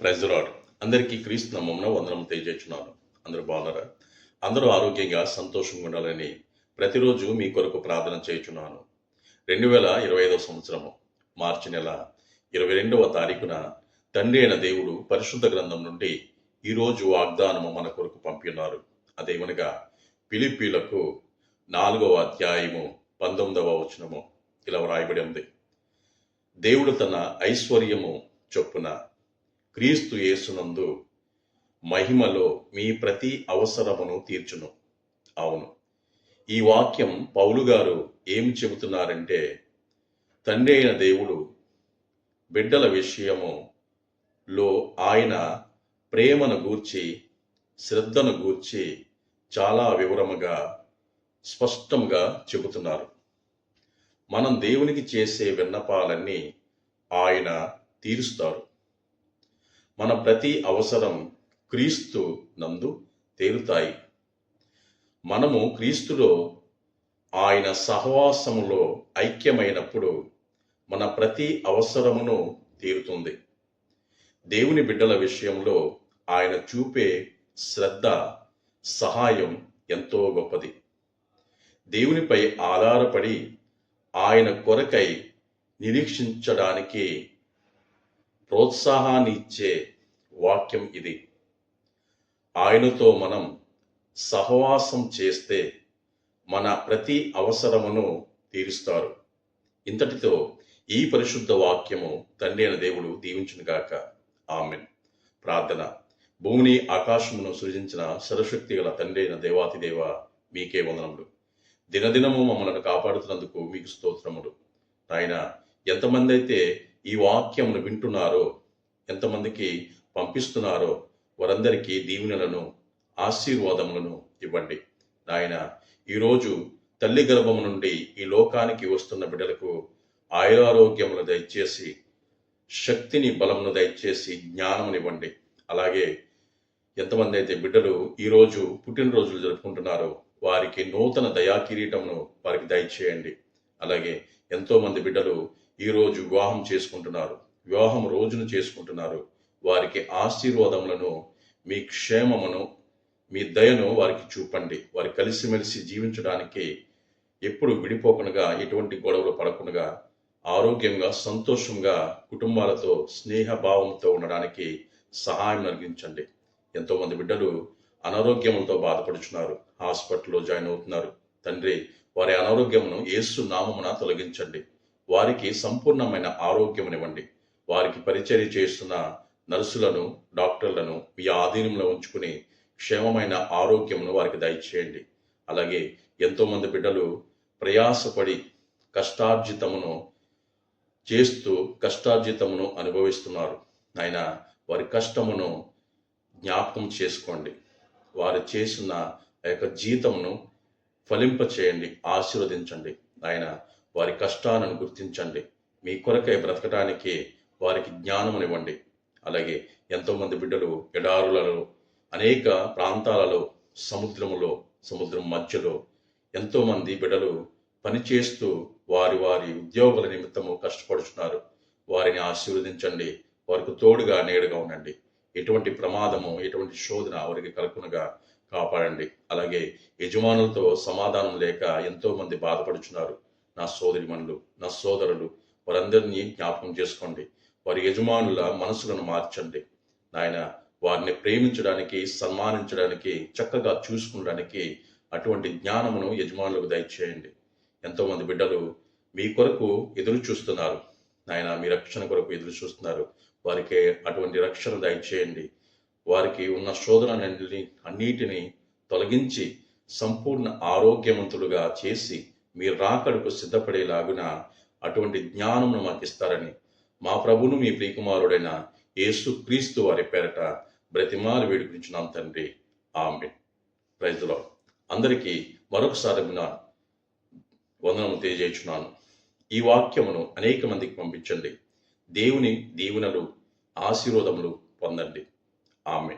ప్రెజరాడ్ అందరికీ క్రీస్తు నమ్మమున వందనం తెలియజేస్తున్నాను అందరూ బాగున్నారా? అందరూ ఆరోగ్యంగా సంతోషంగా ఉండాలని ప్రతిరోజు మీ కొరకు ప్రార్థన చేయుచున్నాను. రెండు వేల ఇరవై ఐదవ సంవత్సరము మార్చి నెల ఇరవై రెండవ తారీఖున తండ్రి అయిన దేవుడు పరిశుద్ధ గ్రంథం నుండి ఈరోజు వాగ్దానము మన కొరకు పంపిన్నారు అదేమనగా పిలిపిలకు నాలుగవ అధ్యాయము పంతొమ్మిదవ వచనము ఇలా వ్రాయబడి ఉంది. దేవుడు తన ఐశ్వర్యము చొప్పున క్రీస్తు యేసునందు మహిమలో మీ ప్రతి అవసరమును తీర్చును. అవును. ఈ వాక్యం పౌలు గారు ఏమి చెబుతున్నారంటే తండ్రి అయిన దేవుడు బిడ్డల విషయములో ఆయన ప్రేమను గూర్చి శ్రద్ధను గూర్చి చాలా వివరముగా స్పష్టంగా చెబుతున్నారు. మనం దేవునికి చేసే విన్నపాలన్నీ ఆయన తీరుస్తారు. మన ప్రతి అవసరం క్రీస్తు నందు తేలుతాయి. మనము క్రీస్తులో ఆయన సహవాసములో ఐక్యమైనప్పుడు మన ప్రతి అవసరమును తీరుతుంది. దేవుని బిడ్డల విషయంలో ఆయన చూపే శ్రద్ధ సహాయం ఎంతో గొప్పది. దేవునిపై ఆధారపడి ఆయన కొరకై నిరీక్షించడానికి ప్రోత్సాహాన్ని ఇచ్చే వాక్యం ఇది. ఆయనతో మనం సహవాసం చేస్తే మన ప్రతి అవసరమును తీరుస్తారు. ఇంతటితో ఈ పరిశుద్ధ వాక్యము తండ్రి అయిన దేవుడు దీవించునుగాక ఆమెన్. ప్రార్థన. భూమిని ఆకాశమును సృజించిన సరశక్తి గల తండ్రి అయిన దేవాతిదేవ మీకే వందనములు. దినదినము మమ్మల్ని కాపాడుతున్నందుకు మీకు స్తోత్రములు. నాయన ఎంతమంది అయితే ఈ వాక్యమును వింటున్నారో ఎంతమందికి పంపిస్తున్నారో వారందరికీ దీవెనలను ఆశీర్వాదములను ఇవ్వండి. నాయన ఈరోజు తల్లి గర్భము నుండి ఈ లోకానికి వస్తున్న బిడ్డలకు ఆయురారోగ్యములు దయచేసి శక్తిని బలమును దయచేసి జ్ఞానమునివ్వండి అలాగే ఎంతమంది అయితే బిడ్డలు ఈరోజు పుట్టినరోజులు జరుపుకుంటున్నారో వారికి నూతన దయా కిరీటమును వారికి దయచేయండి. అలాగే ఎంతోమంది బిడ్డలు ఈరోజు వివాహం చేసుకుంటున్నారు. వివాహం రోజును చేసుకుంటున్నారు. వారికి ఆశీర్వాదములను మీ క్షేమమును మీ దయను వారికి చూపండి. వారి కలిసిమెలిసి జీవించడానికి ఎప్పుడు విడిపోకుండా ఎటువంటి గొడవలు పడకుండా ఆరోగ్యంగా సంతోషంగా కుటుంబాలతో స్నేహభావంతో ఉండడానికి సహాయం కలిగించండి ఎంతోమంది బిడ్డలు అనారోగ్యములతో బాధపడుచున్నారు. హాస్పిటల్లో జాయిన్ అవుతున్నారు. తండ్రి వారి అనారోగ్యమును యేసు నామమున తొలగించండి. వారికి సంపూర్ణమైన ఆరోగ్యమునివ్వండి. వారికి పరిచర్య చేస్తున్న నర్సులను డాక్టర్లను మీ ఆధీనంలో ఉంచుకుని క్షేమమైన ఆరోగ్యమును వారికి దయచేయండి. అలాగే ఎంతోమంది బిడ్డలు ప్రయాసపడి కష్టార్జితమును చేస్తూ కష్టార్జితమును అనుభవిస్తున్నారు. ఆయన వారి కష్టమును జ్ఞాపకం చేసుకోండి. వారు చేసిన ఆ యొక్క జీతమును ఫలింప చేయండి ఆశీర్వదించండి. ఆయన వారి కష్టాలను గుర్తించండి. మీ కొరకై బ్రతకటానికి వారికి జ్ఞానమునివ్వండి. అలాగే ఎంతోమంది బిడ్డలు ఎడారులలో అనేక ప్రాంతాలలో సముద్రములో సముద్రం మధ్యలో ఎంతోమంది బిడ్డలు పనిచేస్తూ వారి వారి ఉద్యోగుల నిమిత్తము కష్టపడుతున్నారు వారిని ఆశీర్వదించండి. వారికి తోడుగా నేడుగా ఉండండి. ఎటువంటి ప్రమాదము ఎటువంటి శోధన వారికి కలుగునగా కాపాడండి. అలాగే యజమానులతో సమాధానం లేక ఎంతోమంది బాధపడుచున్నారు. నా సోదరి మనులు నా సోదరులు వారందరినీ జ్ఞాపకం చేసుకోండి. వారి యజమానుల మనసులను మార్చండి. నాయన వారిని ప్రేమించడానికి సన్మానించడానికి చక్కగా చూసుకునడానికి అటువంటి జ్ఞానమును యజమానులకు దయచేయండి. ఎంతోమంది బిడ్డలు మీ కొరకు ఎదురు చూస్తున్నారు నాయన మీ రక్షణ కొరకు ఎదురు చూస్తున్నారు వారికి అటువంటి రక్షణ దయచేయండి. వారికి ఉన్న శోధనలన్నింటినీ అన్నిటినీ తొలగించి సంపూర్ణ ఆరోగ్యవంతులుగా చేసి మీ రాకడకు సిద్ధపడేలాగున అటువంటి జ్ఞానమును మాకు ఇస్తారని మా ప్రభును మీ ప్రియకుమారుడైన యేసు క్రీస్తు వారి పేరట బ్రతిమాలు వేడుకుంటున్నాం తండ్రి. ఆమె ప్రైజ్లో అందరికీ మరొకసారి వందనము తెలియజేస్తున్నాను ఈ వాక్యమును అనేక మందికి పంపించండి. దేవుని దీవెనలు ఆశీర్వాదములు పొందండి. ఆమె